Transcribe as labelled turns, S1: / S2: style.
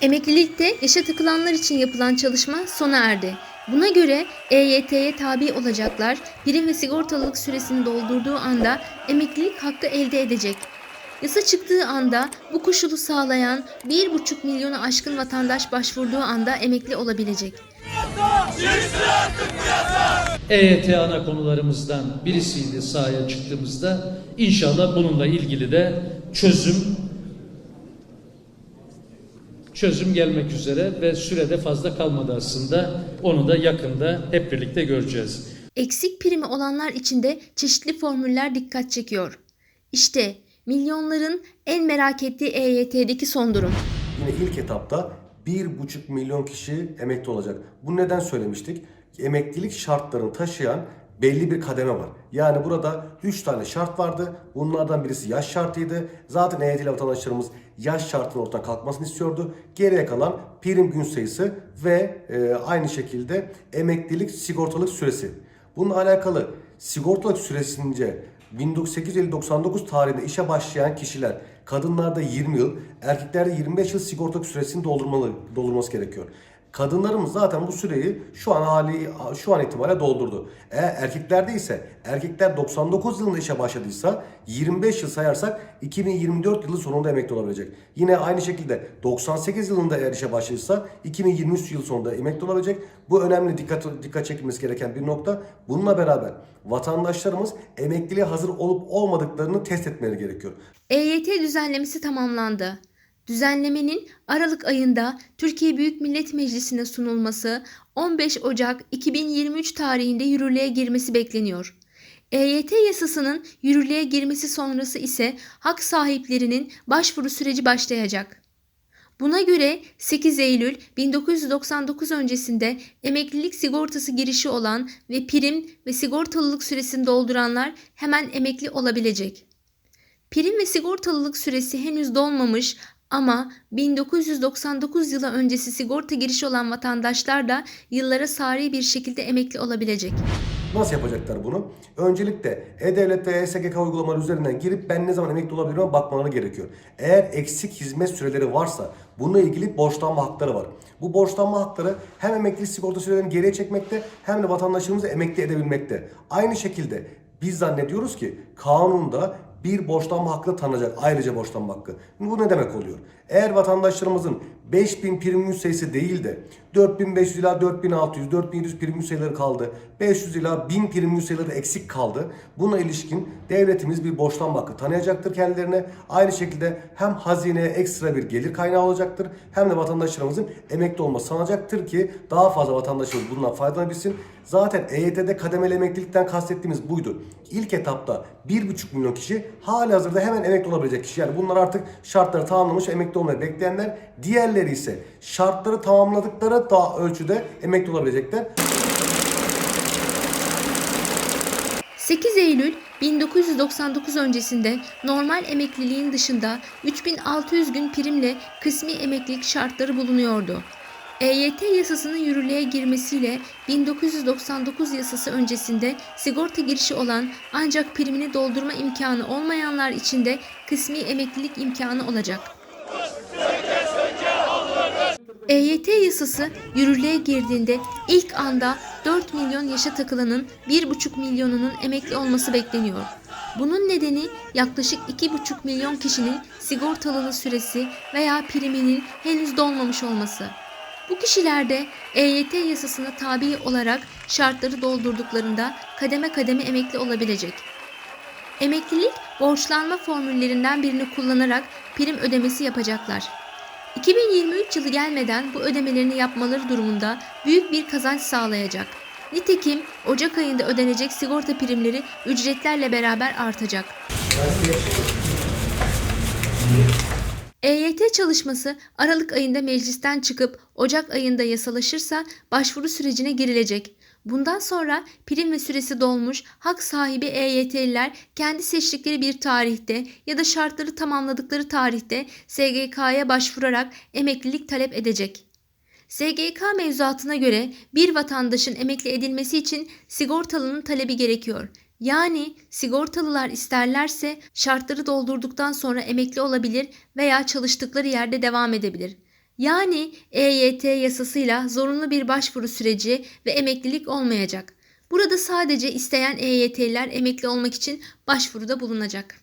S1: Emeklilikte yaşa takılanlar için yapılan çalışma sona erdi. Buna göre EYT'ye tabi olacaklar prim ve sigortalılık süresini doldurduğu anda emeklilik hakkı elde edecek. Yasa çıktığı anda bu koşulu sağlayan 1,5 milyonu aşkın vatandaş başvurduğu anda emekli olabilecek.
S2: EYT ana konularımızdan birisiydi sahaya çıktığımızda. İnşallah bununla ilgili de çözüm çözüm gelmek üzere ve sürede fazla kalmadı aslında. Onu da yakında hep birlikte göreceğiz.
S1: Eksik primi olanlar için de çeşitli formüller dikkat çekiyor. İşte milyonların en merak ettiği EYT'deki son durum.
S3: Yine ilk etapta 1,5 milyon kişi emekli olacak. Bu neden söylemiştik? Emeklilik şartlarını taşıyan belli bir kademe var. Yani burada 3 tane şart vardı. Bunlardan birisi yaş şartıydı. Zaten EYT'li vatandaşlarımız yaş şartının ortadan kalkmasını istiyordu. Geriye kalan prim gün sayısı ve e, aynı şekilde emeklilik sigortalık süresi. Bununla alakalı sigortalık süresince 1850-99 tarihinde işe başlayan kişiler kadınlarda 20 yıl, erkeklerde 25 yıl sigortalık süresini doldurmalı, doldurması gerekiyor. Kadınlarımız zaten bu süreyi şu an hali şu an itibariyle doldurdu. Eğer erkeklerde ise erkekler 99 yılında işe başladıysa 25 yıl sayarsak 2024 yılı sonunda emekli olabilecek. Yine aynı şekilde 98 yılında eğer işe başladıysa 2023 yıl sonunda emekli olabilecek. Bu önemli dikkat dikkat çekilmesi gereken bir nokta. Bununla beraber vatandaşlarımız emekliliğe hazır olup olmadıklarını test etmeleri gerekiyor.
S1: EYT düzenlemesi tamamlandı. Düzenlemenin Aralık ayında Türkiye Büyük Millet Meclisi'ne sunulması 15 Ocak 2023 tarihinde yürürlüğe girmesi bekleniyor. EYT yasasının yürürlüğe girmesi sonrası ise hak sahiplerinin başvuru süreci başlayacak. Buna göre 8 Eylül 1999 öncesinde emeklilik sigortası girişi olan ve prim ve sigortalılık süresini dolduranlar hemen emekli olabilecek. Prim ve sigortalılık süresi henüz dolmamış ama 1999 yılı öncesi sigorta girişi olan vatandaşlar da yıllara sari bir şekilde emekli olabilecek.
S3: Nasıl yapacaklar bunu? Öncelikle E-Devlet ve E-SGK uygulamaları üzerinden girip ben ne zaman emekli olabilirim bakmaları gerekiyor. Eğer eksik hizmet süreleri varsa bununla ilgili borçlanma hakları var. Bu borçlanma hakları hem emeklilik sigorta sürelerini geriye çekmekte hem de vatandaşlarımızı emekli edebilmekte. Aynı şekilde biz zannediyoruz ki kanunda bir borçlanma hakkı tanınacak. Ayrıca borçlanma hakkı. Bu ne demek oluyor? Eğer vatandaşlarımızın 5000 prim sayısı değil de 4500 ila 4600, 4700 prim sayıları kaldı. 500 ila 1000 prim sayıları eksik kaldı. Buna ilişkin devletimiz bir borçlanma hakkı tanıyacaktır kendilerine. Aynı şekilde hem hazineye ekstra bir gelir kaynağı olacaktır hem de vatandaşlarımızın emekli olması sağlanacaktır ki daha fazla vatandaşımız bundan faydalanabilsin. Zaten EYT'de kademeli emeklilikten kastettiğimiz buydu. İlk etapta 1,5 milyon kişi hali hazırda hemen emekli olabilecek kişi. Yani bunlar artık şartları tamamlamış emekli olmayı bekleyenler. Diğerleri ise şartları tamamladıkları daha ölçüde emekli olabilecekler.
S1: 8 Eylül 1999 öncesinde normal emekliliğin dışında 3600 gün primle kısmi emeklilik şartları bulunuyordu. EYT yasasının yürürlüğe girmesiyle 1999 yasası öncesinde sigorta girişi olan ancak primini doldurma imkanı olmayanlar için de kısmi emeklilik imkanı olacak. EYT yasası yürürlüğe girdiğinde ilk anda 4 milyon yaşa takılanın 1,5 milyonunun emekli olması bekleniyor. Bunun nedeni yaklaşık 2,5 milyon kişinin sigortalılığı süresi veya priminin henüz dolmamış olması. Bu kişiler de EYT yasasına tabi olarak şartları doldurduklarında kademe kademe emekli olabilecek. Emeklilik borçlanma formüllerinden birini kullanarak prim ödemesi yapacaklar. 2023 yılı gelmeden bu ödemelerini yapmaları durumunda büyük bir kazanç sağlayacak. Nitekim Ocak ayında ödenecek sigorta primleri ücretlerle beraber artacak. EYT çalışması Aralık ayında meclisten çıkıp Ocak ayında yasalaşırsa başvuru sürecine girilecek. Bundan sonra prim ve süresi dolmuş hak sahibi EYT'liler kendi seçtikleri bir tarihte ya da şartları tamamladıkları tarihte SGK'ya başvurarak emeklilik talep edecek. SGK mevzuatına göre bir vatandaşın emekli edilmesi için sigortalının talebi gerekiyor. Yani sigortalılar isterlerse şartları doldurduktan sonra emekli olabilir veya çalıştıkları yerde devam edebilir. Yani EYT yasasıyla zorunlu bir başvuru süreci ve emeklilik olmayacak. Burada sadece isteyen EYT'liler emekli olmak için başvuruda bulunacak.